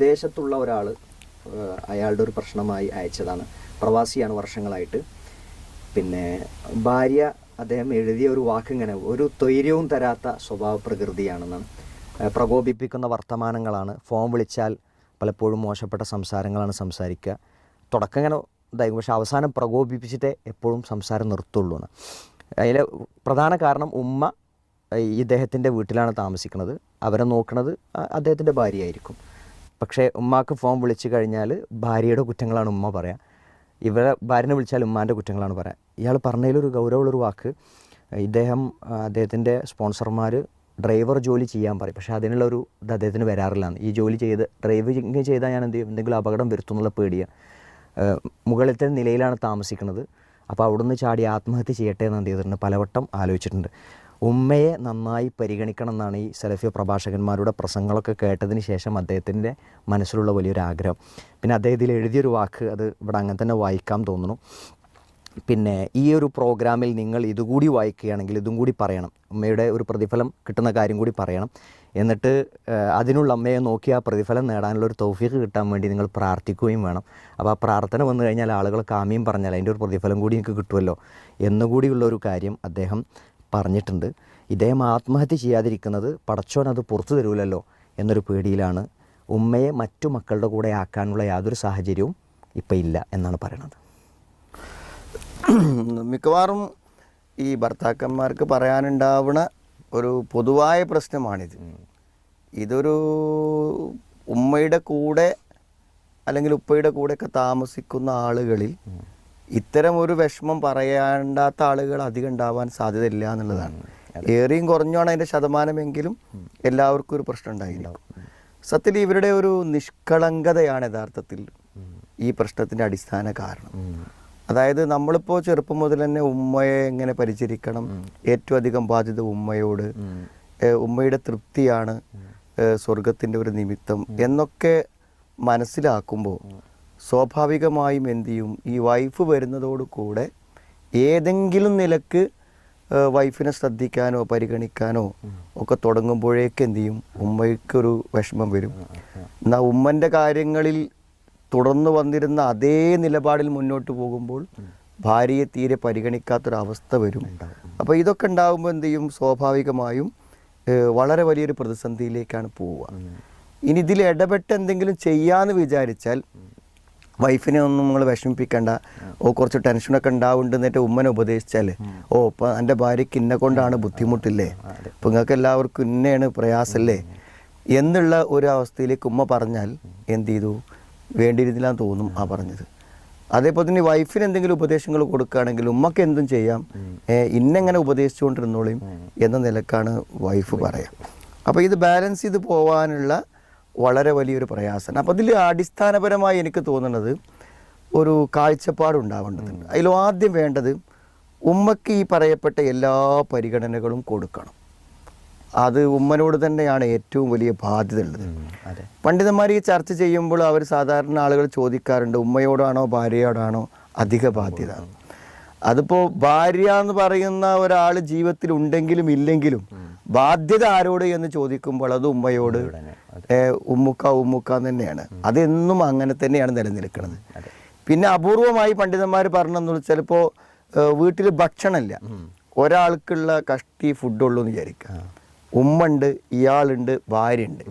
വിദേശത്തുള്ള ഒരാൾ അയാളുടെ ഒരു പ്രശ്നമായി അയച്ചതാണ്. പ്രവാസിയാണ് വർഷങ്ങളായിട്ട്. പിന്നെ ഭാര്യ അദ്ദേഹം എഴുതിയ ഒരു വാക്കിങ്ങനെ ഒരു ധൈര്യവും തരാത്ത സ്വഭാവ പ്രകൃതിയാണെന്നാണ് പ്രകോപിപ്പിക്കുന്ന വർത്തമാനങ്ങളാണ്. ഫോം വിളിച്ചാൽ പലപ്പോഴും മോശപ്പെട്ട സംസാരങ്ങളാണ് സംസാരിക്കുക. തുടക്കം ഇങ്ങനെ ഇതായി പക്ഷെ അവസാനം പ്രകോപിപ്പിച്ചിട്ടേ എപ്പോഴും സംസാരം നിർത്തുള്ളൂ എന്ന് അതിലെ പ്രധാന കാരണം ഉമ്മ ഇദ്ദേഹത്തിന്റെ വീട്ടിലാണ് താമസിക്കുന്നത്. അവരെ നോക്കുന്നത് അദ്ദേഹത്തിന്റെ ഭാര്യയായിരിക്കും. പക്ഷേ ഉമ്മാക്ക് ഫോൺ വിളിച്ചു കഴിഞ്ഞാൽ ഭാര്യയുടെ കുറ്റങ്ങളാണ് ഉമ്മ പറയാം. ഇവരെ ഭാര്യനെ വിളിച്ചാൽ ഉമ്മാന്റെ കുറ്റങ്ങളാണ് പറയാം. ഇയാൾ പറഞ്ഞതിലൊരു ഗൗരവമുള്ളൊരു വാക്ക് ഇദ്ദേഹം അദ്ദേഹത്തിന്റെ സ്പോൺസർമാർ ഡ്രൈവർ ജോലി ചെയ്യാൻ പറയും. പക്ഷേ അതിനുള്ള ഒരു ഇത് അദ്ദേഹത്തിന് വരാറില്ല. ഈ ജോലി ചെയ്ത് ഡ്രൈവിങ് ചെയ്താൽ ഞാൻ എന്ത് ചെയ്യും? എന്തെങ്കിലും അപകടം വരുത്തും എന്നുള്ള പേടിയാണ് മുകളിലത്തെ നിലയിലാണ് താമസിക്കുന്നത്. അപ്പോൾ അവിടുന്ന് ചാടി ആത്മഹത്യ ചെയ്യട്ടെ എന്ന് എന്ത് ചെയ്തിട്ടുണ്ട്? പലവട്ടം ആലോചിച്ചിട്ടുണ്ട്. ഉമ്മയെ നന്നായി പരിഗണിക്കണം എന്നാണ് ഈ സലഫി പ്രഭാഷകന്മാരുടെ പ്രസംഗങ്ങളൊക്കെ കേട്ടതിന് ശേഷം അദ്ദേഹത്തിന്റെ മനസ്സിലുള്ള വലിയൊരു ആഗ്രഹം. പിന്നെ അദ്ദേഹത്തിൽ എഴുതിയൊരു വാക്ക് അത് ഇവിടെ അങ്ങനെ തന്നെ വായിക്കാൻ തോന്നുന്നു. പിന്നെ ഈ ഒരു പ്രോഗ്രാമിൽ നിങ്ങൾ ഇതുകൂടി വായിക്കുകയാണെങ്കിൽ ഇതും കൂടി പറയണം. അമ്മയുടെ ഒരു പ്രതിഫലം കിട്ടുന്ന കാര്യം കൂടി പറയണം. എന്നിട്ട് അതിനുള്ള അമ്മയെ നോക്കി ആ പ്രതിഫലം നേടാനുള്ള ഒരു തൗഫീഖ് കിട്ടാൻ വേണ്ടി നിങ്ങൾ പ്രാർത്ഥിക്കുകയും വേണം. അപ്പോൾ ആ പ്രാർത്ഥന വന്നു കഴിഞ്ഞാൽ ആളുകൾ കാമ്യം പറഞ്ഞാൽ അതിന്റെ ഒരു പ്രതിഫലം കൂടി നിങ്ങൾക്ക് കിട്ടുമല്ലോ എന്നുകൂടിയുള്ള ഒരു കാര്യം അദ്ദേഹം പറഞ്ഞിട്ടുണ്ട്. ഇദ്ദേഹം ആത്മഹത്യ ചെയ്യാതിരിക്കുന്നത് പടച്ചോൻ അത് പുറത്തു തരൂലല്ലോ എന്നൊരു പേടിയിലാണ്. ഉമ്മയെ മറ്റു മക്കളുടെ കൂടെ ആക്കാനുള്ള യാതൊരു സാഹചര്യവും ഇപ്പം ഇല്ല എന്നാണ് പറയണത്. മിക്കവാറും ഈ ഭർത്താക്കന്മാർക്ക് പറയാനുണ്ടാവുന്ന ഒരു പൊതുവായ പ്രശ്നമാണിത്. ഇതൊരു ഉമ്മയുടെ കൂടെ അല്ലെങ്കിൽ ഉപ്പയുടെ കൂടെയൊക്കെ താമസിക്കുന്ന ആളുകളിൽ ഇത്തരം ഒരു വിഷമം പറയാണ്ടാത്ത ആളുകൾ അധികം ഉണ്ടാവാൻ സാധ്യതയില്ല എന്നുള്ളതാണ്. ഏറിയും കുറഞ്ഞാണ് അതിന്റെ ശതമാനമെങ്കിലും എല്ലാവർക്കും ഒരു പ്രശ്നം ഉണ്ടായിരിക്കും. സത്യത്തിൽ ഇവരുടെ ഒരു നിഷ്കളങ്കതയാണ് യഥാർത്ഥത്തിൽ ഈ പ്രശ്നത്തിന്റെ അടിസ്ഥാന കാരണം. അതായത് നമ്മളിപ്പോൾ ചെറുപ്പം മുതൽ തന്നെ ഉമ്മയെ എങ്ങനെ പരിചരിക്കണം? ഏറ്റവും അധികം ബാധ്യത ഉമ്മയോട് ഉമ്മയുടെ തൃപ്തിയാണ് സ്വർഗത്തിന്റെ ഒരു നിമിത്തം എന്നൊക്കെ മനസ്സിലാക്കുമ്പോൾ സ്വാഭാവികമായും എന്തു ചെയ്യും? ഈ വൈഫ് വരുന്നതോട് കൂടെ ഏതെങ്കിലും നിലയ്ക്ക് വൈഫിനെ ശ്രദ്ധിക്കാനോ പരിഗണിക്കാനോ ഒക്കെ തുടങ്ങുമ്പോഴേക്ക് എന്തു ചെയ്യും? ഉമ്മയ്ക്കൊരു വിഷമം വരും. എന്നാൽ ഉമ്മന്റെ കാര്യങ്ങളിൽ തുടർന്ന് വന്നിരുന്ന അതേ നിലപാടിൽ മുന്നോട്ട് പോകുമ്പോൾ ഭാര്യയെ തീരെ പരിഗണിക്കാത്തൊരവസ്ഥ വരും. അപ്പോൾ ഇതൊക്കെ ഉണ്ടാകുമ്പോൾ എന്തു ചെയ്യും? സ്വാഭാവികമായും വളരെ വലിയൊരു പ്രതിസന്ധിയിലേക്കാണ് പോവുക. ഇനി ഇതിൽ ഇടപെട്ട് എന്തെങ്കിലും ചെയ്യാമെന്ന് വിചാരിച്ചാൽ വൈഫിനെ ഒന്നും നിങ്ങൾ വിഷമിപ്പിക്കണ്ട. ഓ കുറച്ച് ടെൻഷനൊക്കെ ഉണ്ടാവുന്നുണ്ട് ഉമ്മനെ ഉപദേശിച്ചാൽ ഓ ഇപ്പം എന്റെ ഭാര്യയ്ക്ക് ഇന്നെ കൊണ്ടാണ് ബുദ്ധിമുട്ടില്ലേ? ഇപ്പം നിങ്ങൾക്ക് എല്ലാവർക്കും ഇന്നെയാണ് പ്രയാസമല്ലേ എന്നുള്ള ഒരു അവസ്ഥയിലേക്ക് ഉമ്മ പറഞ്ഞാൽ എന്ത് ചെയ്തു? വേണ്ടിയിരുന്നില്ലാന്ന് തോന്നും ആ പറഞ്ഞത്. അതേപോലെ തന്നെ വൈഫിന് എന്തെങ്കിലും ഉപദേശങ്ങൾ കൊടുക്കുകയാണെങ്കിൽ ഉമ്മക്ക് എന്തും ചെയ്യാം. ഇന്നെങ്ങനെ ഉപദേശിച്ചുകൊണ്ടിരുന്നോളിയും എന്ന നിലക്കാണ് വൈഫ് പറയാം. അപ്പോൾ ഇത് ബാലൻസ് ചെയ്ത് പോകാനുള്ള വളരെ വലിയൊരു പ്രയാസമാണ് അപ്പോൾ അതിൽ അടിസ്ഥാനപരമായി എനിക്ക് തോന്നുന്നത് ഒരു കാഴ്ചപ്പാട് ഉണ്ടാവേണ്ടതുണ്ട്. അതിൽ ആദ്യം വേണ്ടത് ഉമ്മയ്ക്ക് ഈ പറയപ്പെട്ട എല്ലാ പരിഗണനകളും കൊടുക്കണം. അത് ഉമ്മനോട് തന്നെയാണ് ഏറ്റവും വലിയ ബാധ്യത ഉള്ളത്. പണ്ഡിതന്മാർ ഈ ചർച്ച ചെയ്യുമ്പോൾ അവർ സാധാരണ ആളുകൾ ചോദിക്കാറുണ്ട് ഉമ്മയോടാണോ ഭാര്യയോടാണോ അധിക ബാധ്യത? അതിപ്പോൾ ഭാര്യ എന്ന് പറയുന്ന ഒരാൾ ജീവിതത്തിൽ ഉണ്ടെങ്കിലും ഇല്ലെങ്കിലും ബാധ്യത ആരോട് എന്ന് ചോദിക്കുമ്പോൾ അത് ഉമ്മയോട് ഉമ്മുക്ക ഉമ്മുക്ക എന്ന് തന്നെയാണ്. അതെന്നും അങ്ങനെ തന്നെയാണ് നിലനിൽക്കുന്നത്. പിന്നെ അപൂർവമായി പണ്ഡിതന്മാർ പറഞ്ഞെന്ന് ചിലപ്പോൾ വീട്ടിൽ ഭക്ഷണമില്ല. ഒരാൾക്കുള്ള കഷ്ടി ഫുഡുള്ളൂ എന്ന് വിചാരിക്കുക ഉമ്മ ഉണ്ട് ഇയാളുണ്ട് ഭാര്യയുണ്ട്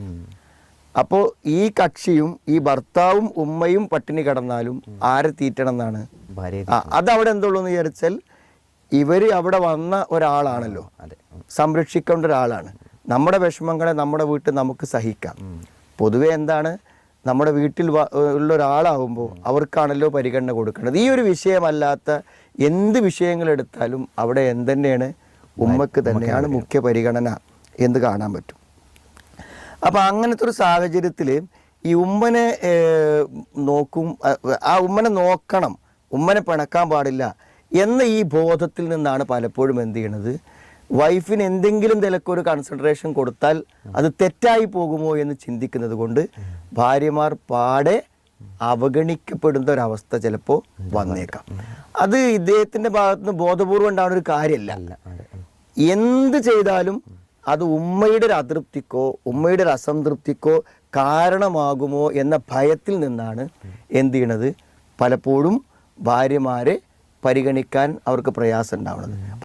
അപ്പോൾ ഈ കക്ഷിയും ഈ ഭർത്താവും ഉമ്മയും പട്ടിണി കിടന്നാലും ആരെ തീറ്റണം എന്നാണ് ഭാര്യ അവിടെ എന്തുള്ളൂ എന്ന് വിചാരിച്ചാൽ ഇവർ അവിടെ വന്ന ഒരാളാണല്ലോ. അതെ. സംരക്ഷിക്കേണ്ട ഒരാളാണ്. നമ്മുടെ വിഷമങ്ങളെ നമ്മുടെ വീട്ടിൽ നമുക്ക് സഹിക്കാം. പൊതുവെ എന്താണ്? നമ്മുടെ വീട്ടിൽ ഉള്ള ഒരാളാവുമ്പോൾ അവർക്കാണല്ലോ പരിഗണന കൊടുക്കേണ്ടത്. ഈ ഒരു വിഷയമല്ലാത്ത എന്ത് വിഷയങ്ങൾ എടുത്താലും അവിടെ എന്തെന്നെയാണ്? ഉമ്മക്ക് തന്നെയാണ് മുഖ്യ പരിഗണന എന്ന് കാണാൻ പറ്റും. അപ്പോൾ അങ്ങനത്തെ ഒരു സാഹചര്യത്തിൽ ഈ ഉമ്മനെ നോക്കും ആ ഉമ്മനെ നോക്കണം. ഉമ്മനെ പിണക്കാൻ പാടില്ല എന്ന ഈ ബോധത്തിൽ നിന്നാണ് പലപ്പോഴും എന്ത് ചെയ്യണത്? വൈഫിന് എന്തെങ്കിലും നിലക്കൊരു കൺസിഡറേഷൻ കൊടുത്താൽ അത് തെറ്റായി പോകുമോ എന്ന് ചിന്തിക്കുന്നത് കൊണ്ട് ഭാര്യമാർ പാടെ അവഗണിക്കപ്പെടുന്ന ഒരവസ്ഥ ചിലപ്പോൾ വന്നേക്കാം. അത് ഇദ്ദേഹത്തിന്റെ ഭാഗത്ത് നിന്ന് ബോധപൂർവം ഉണ്ടാവുന്ന ഒരു കാര്യമല്ല. എന്ത് ചെയ്താലും അത് ഉമ്മയുടെ ഒരു അതൃപ്തിക്കോ ഉമ്മയുടെ ഒരു അസംതൃപ്തിക്കോ കാരണമാകുമോ എന്ന ഭയത്തിൽ നിന്നാണ് എന്ത് ചെയ്യണത്? പലപ്പോഴും ഭാര്യമാരെ പരിഗണിക്കാൻ അവർക്ക് പ്രയാസം ഉണ്ടാവുന്നത്